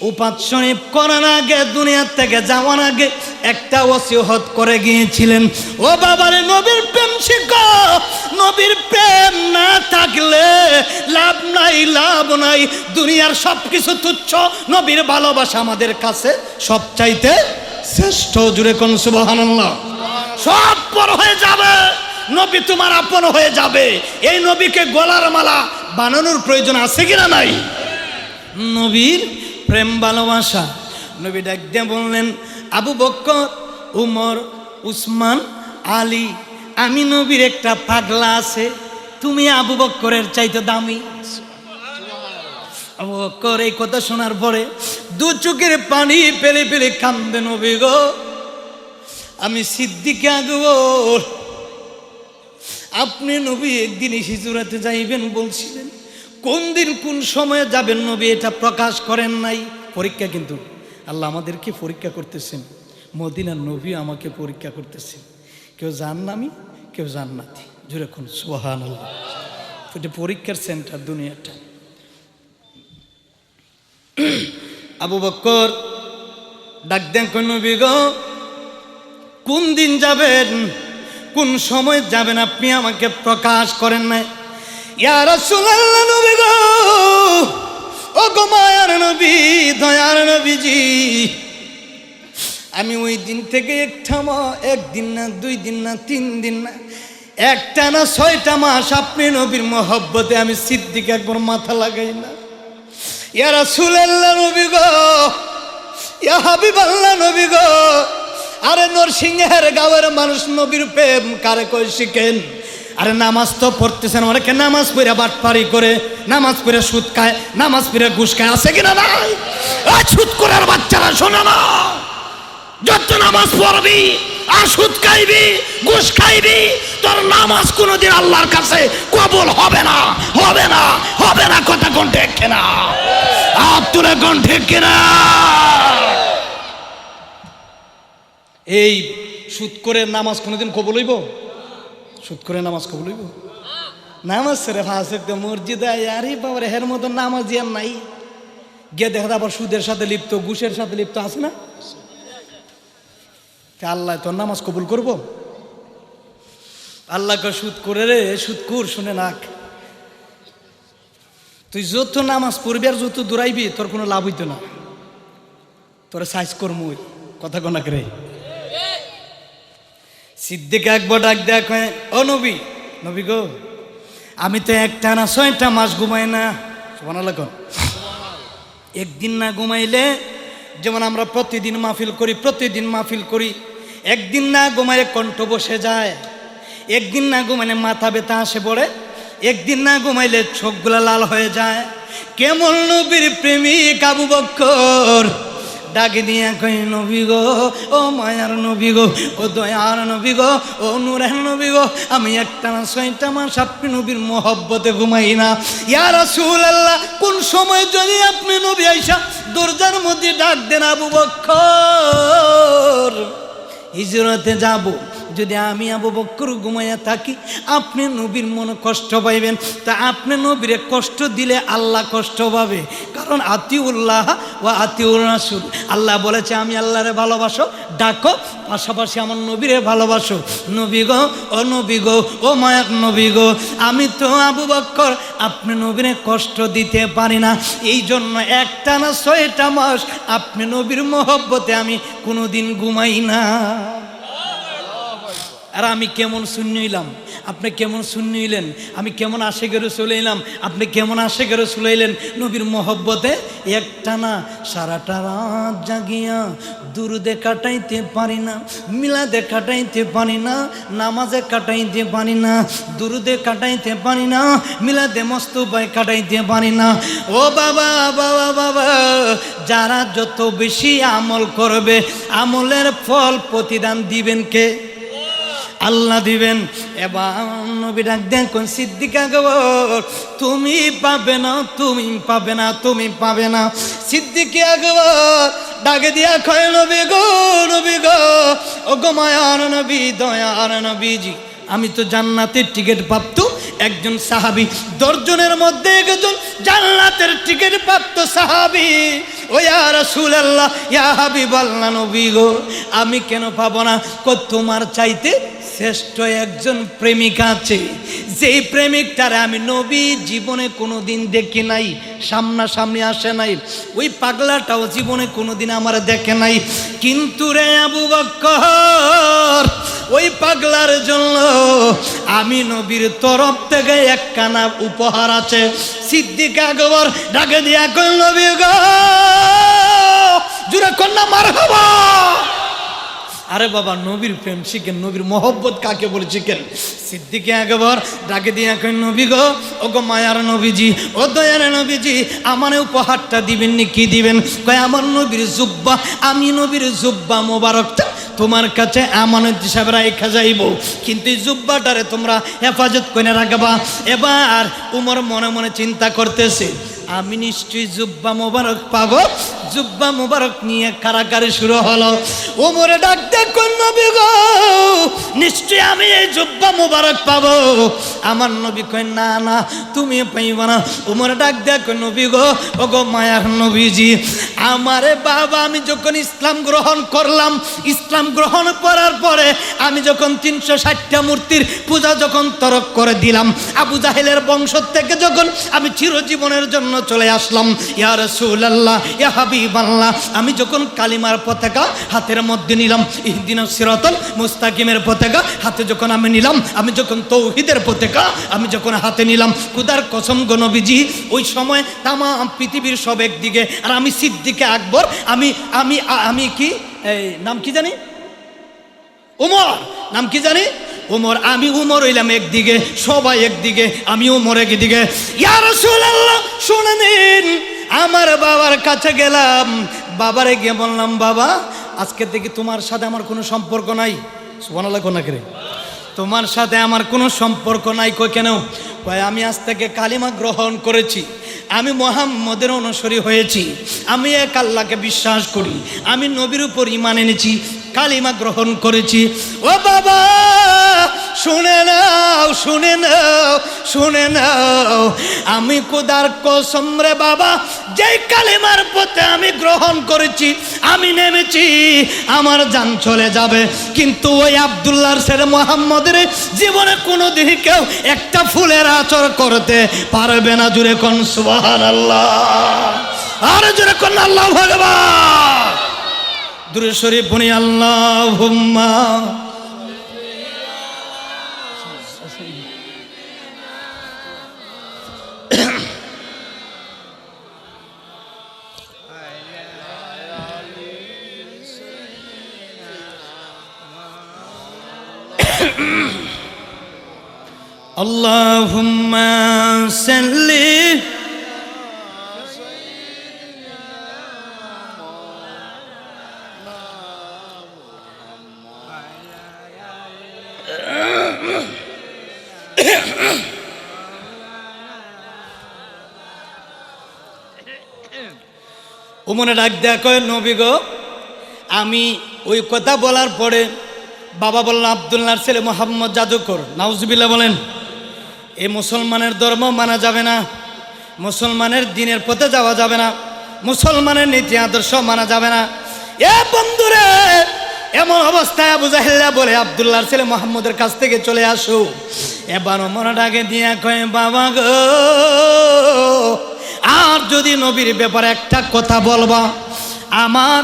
উপাসনী করার আগে, দুনিয়ার থেকে যাওয়ার আগে একটা ওসিহত করে গিয়েছিলেন। ও বাবারে, নবীর প্রেম শিখো। নবীর প্রেম না থাকলে লাভ নাই লাভ নাই। দুনিয়ার সব কিছু তুচ্ছ। নবীর ভালোবাসা আমাদের কাছে সব চাইতে শ্রেষ্ঠ। জুড়ে কোন সুবহানাল্লাহ। সব পর হয়ে যাবে। নবী তোমার আপন হয়ে যাবে। এই নবীকে গলার মালা বানানোর প্রয়োজন আছে কিনা নাই? নবীর প্রেম ভালোবাসা। নবী ডাক দিয়ে বললেন, আবু বক্কর, উমর, উসমান, আলী, আমি নবীর একটা পাগলা আছে, তুমি আবু বক্করের চাইতে দামি। আবু বক্কর এই কথা শোনার পরে দু চোখের পানি পেলে পেলে কান্দে, নবী গো, আমি সিদ্দিকে আগবর। আপনি নবী একদিন হিজুরাতে যাইবেন বলছিলেন। কোন দিন কোন সময়ে যাবেন নবী এটা প্রকাশ করেন নাই? পরীক্ষা কিন্তু। আল্লাহ আমাদেরকে পরীক্ষা করতেছেন। মদিনার নবী আমাকে পরীক্ষা করতেছেন। কেউ জান্নামি কেউ জান্নাতি। কোন সোহান আল্লাহ এটা পরীক্ষার সেন্টার দুনিয়াটা। আবু বক্কর ডাক দেন কোন নবী গো, কোন দিন যাবেন? কোন সময় যাবেন? আপনি আমাকে প্রকাশ করেন না ইয়া রাসূলুল্লাহ নবী গো। ও গো মায়ার নবী, দয়ার নবীজি। আমি ওই দিন থেকে একটা একদিন না, দুই দিন না, তিন দিন না, একটা না ছয়টা মাস আপনি নবীর মহব্বতে আমি সিদ্দিক একবার মাথা লাগাই না। ইয়া রাসূলুল্লাহ নবী গো, ইয়া হাবিবাল্লাহ নবী গো। আরে নরসিংহের গাঁয়ের মানুষ নবীর প্রেম কারে কই শিখেন? আরে নামাজ তো পড়তেছেন অনেকে নামাজ পড়ে বাটপারি করে, নামাজ পড়ে সুদ খায়, নামাজ পড়ে ঘুষ খায়, আছে কিনা নাই? সুদ করার বাচ্চারা শোনো না। যত নামাজ পড়বি, আর সুদ খাইবি, ঘুষ খাইবি, তোর নামাজ কোনোদিন আল্লাহর কাছে কবুল হবে না হবে না হবে না, কথা কোন ঠিক আর তুলে কোন ঠিক কিনা? এই সুদ করে নামাজ কোনোদিন কবুল হইব? সুদ করে নামাজ কবুল হইব? নামাজ রে ফাঁসে মসজিদে আরে বাবারে, হের মতো নামাজ ইয়ার নাই। গিয়ে দেখা আবার সুদের সাথে লিপ্ত, ঘুষের সাথে লিপ্ত, আছে না? আল্লাহ তোর নামাজ কবুল করব? আল্লাহকে সুদ করে রে, সুদ কর, শুনে নাক তুই যত নামাজ পড়বি আর যত দৌড়াইবি, তোর কোনো লাভ হইতো না। তোর সাইজ করমু কথা কোনাক রে সিদ্দিক একবার ডাক দেখ ও নবী নবী গো, আমি তো একটা না ছয়টা মাস ঘুমাই না। শোনালাম একদিন না ঘুমাইলে যেমন আমরা প্রতিদিন মাহফিল করি, প্রতিদিন মাহফিল করি, একদিন না ঘুমাইলে কণ্ঠ বসে যায়। একদিন না ঘুমাইলে মাথা ব্যথা আসে পড়ে। একদিন না ঘুমাইলে চোখগুলা লাল হয়ে যায়। কেমন নবীর প্রেমিক আবু বক্কর? ডাকে দিয়ে কই নবী গো, ও মায়ার নবী গো, ও দয়ার নবী গো, ও নুরের নবী গো, আমি একটা না ছয়টা আমার আপনি নবীর মহব্বতে ঘুমাই না। ইয়ার ইয়া রাসূলুল্লাহ, কোন সময় যদি আপনি নবী আইসা দরজার মধ্যে ডাক দেন আবু বক্কর, হিজরতে যাব। যদি আমি আবু বক্কর ঘুমাইয়া থাকি, আপনি নবীর মনে কষ্ট পাইবেন। তা আপনি নবীরে কষ্ট দিলে আল্লাহ কষ্ট পাবে। কারণ আতিউল্লাহ ও আতিউর রাসুল। আল্লাহ বলেছে, আমি আল্লাহরে ভালোবাসো, ডাকো, পাশাপাশি আমার নবীরে ভালোবাসো। নবী গো, ও নবী গো, ও মায়াক নবী গো, আমি তো আবু বক্কর, আপনি নবীরে কষ্ট দিতে পারি না। এই জন্য একটা না ছয়টা মাস আপনি নবীর মহব্বতে আমি কোনোদিন ঘুমাই না। আর আমি কেমন শূন্য হইলাম? আপনি কেমন শূন্য হইলেন? আমি কেমন আশে গেরো চলে এলাম আপনি কেমন আশে গেরো চলে এলেন নবীর মহব্বতে একটা না, সারাটা রাত জাগিয়া দুরুদে কাটাইতে পারি না, মিলাদে কাটাইতে পারি না, নামাজে কাটাইতে পারি না, দুরুদে কাটাইতে পারি না, মিলাদে মস্তবায় কাটাইতে পারি না। ও বাবা বাবা বাবা, যারা যত বেশি আমল করবে, আমলের ফল প্রতিদান দিবেন কে? আল্লাহ দিবেন। এবার নবী ডাক দেন কোন সিদ্দিকা আকবর তুমি পাবে না, তুমি পাবে না, তুমি পাবে না। সিদ্দিকি আকবর ডাকে দিয়া খয় নবী গো নবী গো ও গো মায়ার নবী, দয়ার নবীজি, আমি তো জান্নাতের টিকিট প্রাপ্ত একজন সাহাবি। দশজনের মধ্যে একজন জান্নাতের টিকিট প্রাপ্ত সাহাবি। ও ইয়া রাসূলুল্লাহ, ইয়া হাবিবাল্লাহ নবী গো, আমি কেন পাবো না? তোমার চাইতে শ্রেষ্ঠ একজন প্রেমিক আছে। যেই প্রেমিকটারে আমি নবী জীবনে কোনো দিন দেখি নাই, সামনাসামনি আসে নাই, ওই পাগলাটাও জীবনে কোনো দিন আমার দেখে নাই। কিন্তু রে আবু বক্কর, ওই পাগলার জন্য আমি নবীর তরফ থেকে একখানা উপহার আছে। সিদ্দিক আকবর ডাকে দিয়া কল নবী গো জুড়ে কন্যা মার হবা আরে বাবা, নবীর প্রেম শিখেন, নবীর মহব্বত কাকে বলে শিখেন? সিদ্দিকে একবার ডাকে দিয়ে এখন নবী গো ও গো মায়ার নবীজি, ও দয়ার নবীজি, আমার উপহারটা দিবেন নি কি দিবেন? কয়, আমার নবীর জুব্বা, আমি নবীর জুব্বা মোবারকটা তোমার কাছে আমানত হিসাবে রেখা যাইব। কিন্তু জুব্বাটারে তোমরা হেফাজত করে রাখবা। এবার উমর মনে মনে চিন্তা করতেছে আমি নিশ্চয়ই জুব্বা মোবারক পাব। জুব্বা মোবারক নিয়ে কারাকারি শুরু হলো। ওমরে ডাক দেখুন নবী গো নিশ্চয় আমি এই জুব্বা মোবারক পাব। আমার নবী কই না না তুমি পাইব না। ওমরে ডাক দেখুন নবী গো ও গো মায়ার নবীজি আমারে বাবা, আমি যখন ইসলাম গ্রহণ করলাম, ইসলাম গ্রহণ করার পরে আমি যখন তিনশো ষাটটা মূর্তির পূজা যখন তরক করে দিলাম, আবু জাহেলের বংশ থেকে যখন আমি চিরজীবনের জন্য চলে আসলাম, ইয়া রাসূলুল্লাহ, ইয়া হাবিবাল্লাহ, আমি যখন কালিমার পতাকা হাতের মধ্যে নিলাম ইহদিন সিরাতাল মুস্তাকিমের পতাকা হাতে যখন আমি নিলাম, আমি যখন তৌহিদের পতাকা আমি যখন হাতে নিলাম, খুদার কসম গণবিজি ওই সময় তামাম পৃথিবীর সব একদিকে, আর আমি সিদ্দিকে আকবর, আমি আমি আমি কি? এই, নাম কি জানি? উমর। নাম কি জানি? উমর, আমি উমর হইলাম একদিকে, সবাই একদিকে, আমি উমর একদিকে। ইয়া রাসূলুল্লাহ শুনে নিন আমার বাবার কাছে গেলাম। বাবারে গিয়ে বললাম, বাবা, আজকে থেকে তোমার সাথে আমার কোনো সম্পর্ক নাই। সুবহানাল্লাহ কোনা তোমার সাথে আমার কোনো সম্পর্ক নাই কই কেন? কয়, আমি আজ থেকে কালিমা গ্রহণ করেছি। আমি মোহাম্মদের অনুসরী হয়েছি। আমি এক আল্লাহকে বিশ্বাস করি। আমি নবীর উপর ইমান এনেছি, কালিমা গ্রহণ করেছি। ও বাবা! শুনে নাও শুনে নাও শুনে নাও। আমি কোদার কসম রে বাবা, যেই কালিমার পথে আমি গ্রহণ করেছি, আমি নেমেছি, আমার জান চলে যাবে। কিন্তু ওই আবদুল্লাহর ছেলে মোহাম্মদের জীবনে কোনো দিন কেউ একটা ফুলের আচর করতে পারবে না। জুড়ে কোন সুবাহান আল্লাহ আর জুড়ে কোন আল্লাহ ভগবান দূরে শরীফ বনি আল্লাহ হুম্মা اللهم صل উমনে ডাক দেয়া কয় নবী গো আমি ওই কথা বলার পরে বাবা বললেন আবদুল্লাহর ছেলে মোহাম্মদ জাদুকর নাউজুবিল্লাহ বলেন এই মুসলমানের ধর্ম মানা যাবে না। মুসলমানের দিনের পথে যাওয়া যাবে না। মুসলমানের নীতি আদর্শ মানা যাবে না। এ বন্ধুরে, এমন অবস্থায় আবু জাহিল্লা বলে, আবদুল্লাহর ছেলে মোহাম্মদের কাছ থেকে চলে আসো। এবার মনে ডাকে দিয়া কয়ে, বাবা গো, আর যদি নবীর ব্যাপারে একটা কথা বলবা, আমার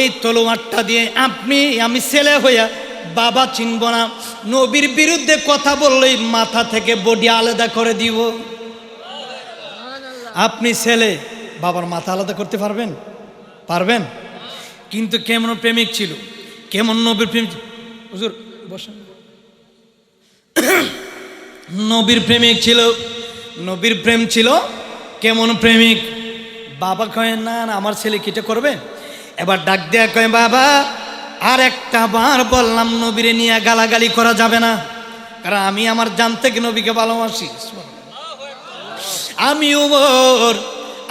এই তলোয়ারটা দিয়ে আপনি, আমি ছেলে হইয়া বাবা চিনব না। নবীর বিরুদ্ধে কথা বললেই মাথা থেকে বডি আলাদা করে দিব। আপনি ছেলে, বাবার মাথা আলাদা করতে পারবেন? পারবেন? কিন্তু কেমন প্রেমিক ছিল? কেমন নবীর প্রেমিক হুজুর, বসেন। নবীর প্রেমিক ছিল, নবীর প্রেম ছিল, কেমন প্রেমিক? বাবা কয়, না না, আমার ছেলে কিটা করবে? এবার ডাক দেয়া কয়, বাবা আর একটা বার বললাম, নবীরে নিয়ে গালাগালি করা যাবে না। কারণ আমি আমার জান থেকে নবীকে ভালোবাসি। আমি উমর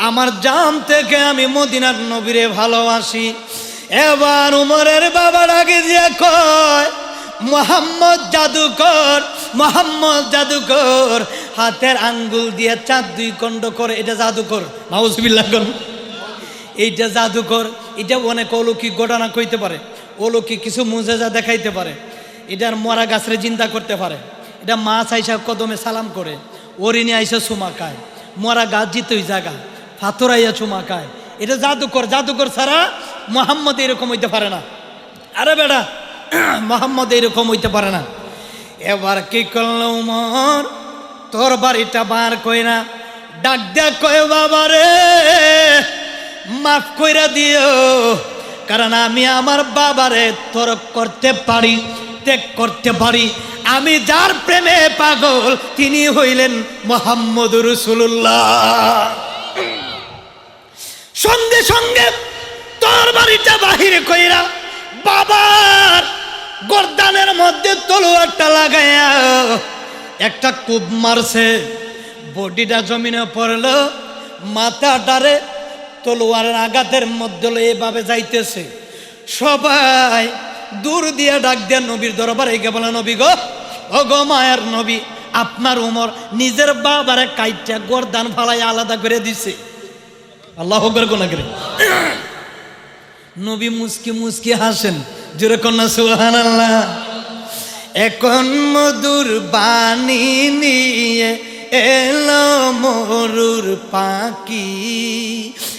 আমার জান থেকে আমি মদিনার নবীরে ভালোবাসি। এবার উমরের বাবা ডাকে দিয়ে কয়, মোহাম্মদ জাদুকর মোহাম্মদ জাদুকর, হাতের আঙ্গুল দিয়ে চাঁদ দুই খণ্ড করে, এটা জাদুকর। কর এইটা জাদুকর এটা অনেক অলৌকিক ঘটনা কইতে পারে। অলৌকিক কিছু মুজেজা দেখাইতে পারে? এটার মরা গাছরে চিন্তা করতে পারে। এটা মাছ আইসা কদমে সালাম করে। ওরিনে আইসা চুমা খায়। মরা গাছ জিতে ওই জায়গা ফাতর আইয়া চুমা খায়। এটা জাদুকর জাদুকর ছাড়া মোহাম্মদ এরকম হইতে পারে না। আরে বেটা, মোহাম্মদ এরকম হইতে পারে না। এবার কি করল উমর? তোর বাড়িটা বার কইরা ডাক দেয়া কয়, বাবারে, মাফ কইরা দিও। কারণ আমি আমার বাবারে তরক করতে পারি, ত্যাগ করতে পারি। আমি যার প্রেমে পাগল, তিনি হইলেন মোহাম্মদ রসুল্লাহ সঙ্গে সঙ্গে তোর বাড়িটা বাহিরে কইরা বাবার গর্দানের মধ্যে তলোয়ারটা লাগাইয়া একটা কূপ মারছে। বডিটা জমিনে পড়ল, মাথাটারে তলোয়ারের আঘাতের মধ্যে এভাবে যাইতেছে। সবাই দূর দিয়ে ডাক দেন নবীর দরবারে গিয়ে বলে, নবী গো ও গো মায়ের নবী, আপনার উমর নিজের বাবারে কাইটা গর্দান ফালাই আলাদা করে দিছে। আল্লাহ গোনা করে? নবী মুসকি মুসকি হাসেন, জোরে কন্যা সুহান আল্লাহ এখন মধুর বাণী নিয়ে এলো মরুর পাখি।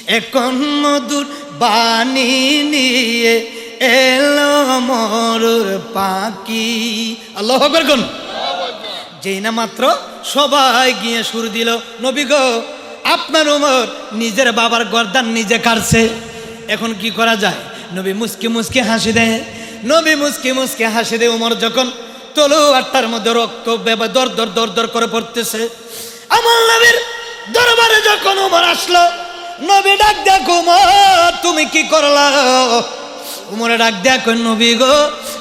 এখন মধুর বাণী নিয়ে এলো মরুর পাখি। আল্লাহ কোন? যেই না মাত্র সবাই গিয়ে সুর দিল, নবী গো, আপনার উমর নিজের বাবার গর্দান নিজে কাটছে। এখন কি করা যায়? নবী মুসকি মুসকি হাসি দেয়। নবী মুসকি মুসকি হাসি দেয় উমর যখন তলু আটটার মধ্যে রক্ত দর দর দর দর করে পড়তেছে। আমার নবীর দরবারে যখন উমর আসলো, নবী ডাক দেখো তুমি কি করলা? উমরে ডাক দেখ নবী গো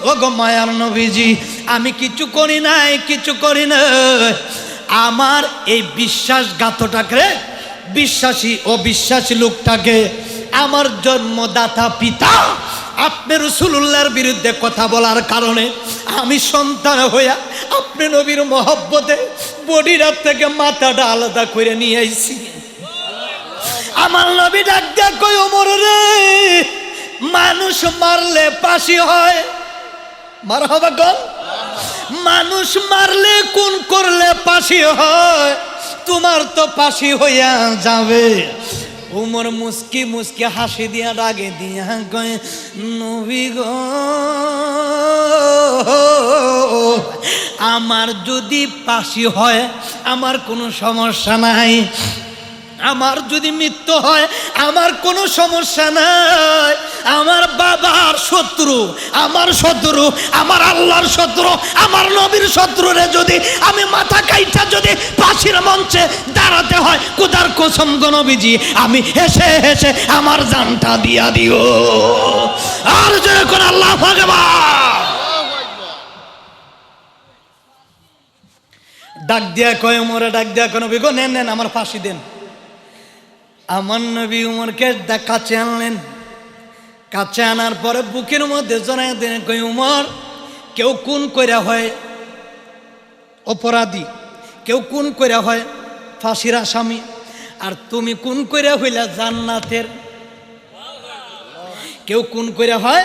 ও গো মায়ার নবীজি, আমি কিছু করি নাই, কিছু করি না। আমার এই বিশ্বাসঘাতটাকে বিশ্বাসী ও বিশ্বাসী লোকটাকে, আমার জন্মদাতা পিতা আপনি রসুল্লাহর বিরুদ্ধে কথা বলার কারণে আমি সন্তান হইয়া আপনি নবীর মহব্বতে বডির থেকে মাথাটা আলাদা করে নিয়ে আইছি। আমার নবী ডাক কই রে, মানুষ মারলে পাশি হয়। মার হবে গম মানুষ মারলে কোন করলে পাশি হয়। তোমার তো পাশি হইয়া যাবে। উমর মুস্কি মুস্কি হাসি দিয়া রাগে দিয়া কয়, নবী গো, আমার যদি পাশি হয়, আমার কোনো সমস্যা নাই। আমার যদি মৃত্যু হয়, আমার কোনো সমস্যা নাই। আমার বাবার শত্রু, আমার শত্রু, আমার আল্লাহর শত্রু, আমার নবীর শত্রুরে যদি আমি মাথা কাইটা যদি পাশির মঞ্চে দাঁড়াতে হয়, কোদার কসম গণবিজি আমি হেসে হেসে আমার জানটা দিয়া দিও। আর যদি কোন আল্লাহ ভগবান ডাক দিয়া কয় উমরে ডাক দিয়া কোনো বিগো নেন নেন, আমার ফাঁসি দেন। আমার নবী উমরকে কাছে আনলেন। কাছে আনার পরে বুকের মধ্যে জড়াই দেন কই উমর, কেউ কোন কইরা হয় অপরাধী, কেউ কোন কইরা হয় ফাঁসির আসামি, আর তুমি কোন কইরা হইলা জান্নাতের। কেউ কোন কইরা হয়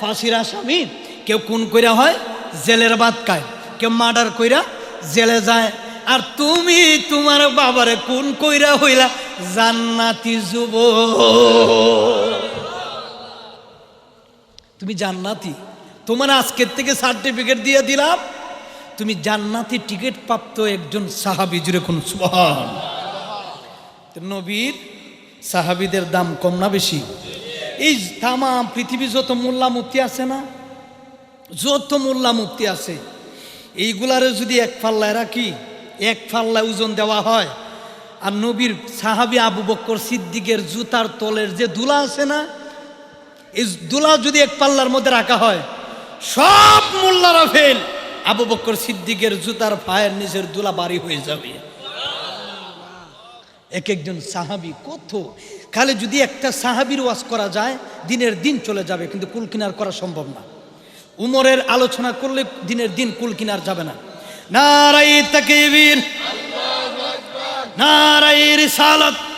ফাঁসির আসামি, কেউ কোন কইরা হয় জেলের বাদ খায় কেউ মার্ডার কইরা জেলে যায় আর তুমি তোমার বাবারে কোন কইরা হইলা? জান্নাতি যুব তুমি জান্নাতি। তোমার আজকের থেকে সার্টিফিকেট দিয়ে দিলাম। তুমি জান্নাতি টিকিট প্রাপ্ত একজন সাহাবি, জুড়ে কোন সুবহান। তো নবীর সাহাবিদের দাম কম না বেশি? এই তামা পৃথিবী যত মোল্লা মুক্তি আছে না, যত মোল্লা মুক্তি আছে, এইগুলারে যদি এক পাল্লায় রাখি এক পাল্লায় ওজন দেওয়া হয়। আর নবীর সাহাবি আবু বক্কর সিদ্দিকের জুতার তলের যে দুলা আছে না, এই দুলা যদি এক পাল্লার মধ্যে রাখা হয়, সব মোল্লারা ফেল। আবু বক্কর সিদ্দিকের জুতার পায়ের নিচের দুলা বাড়ি হয়ে যাবে। এক একজন সাহাবি কত? খালি যদি একটা সাহাবির ওয়াজ করা যায়, দিনের দিন চলে যাবে, কিন্তু কুল কিনার করা সম্ভব না। উমরের আলোচনা করলে দিনের দিন কুল কিনার যাবে না। নারাই তকবীর। নারাই রিসালত।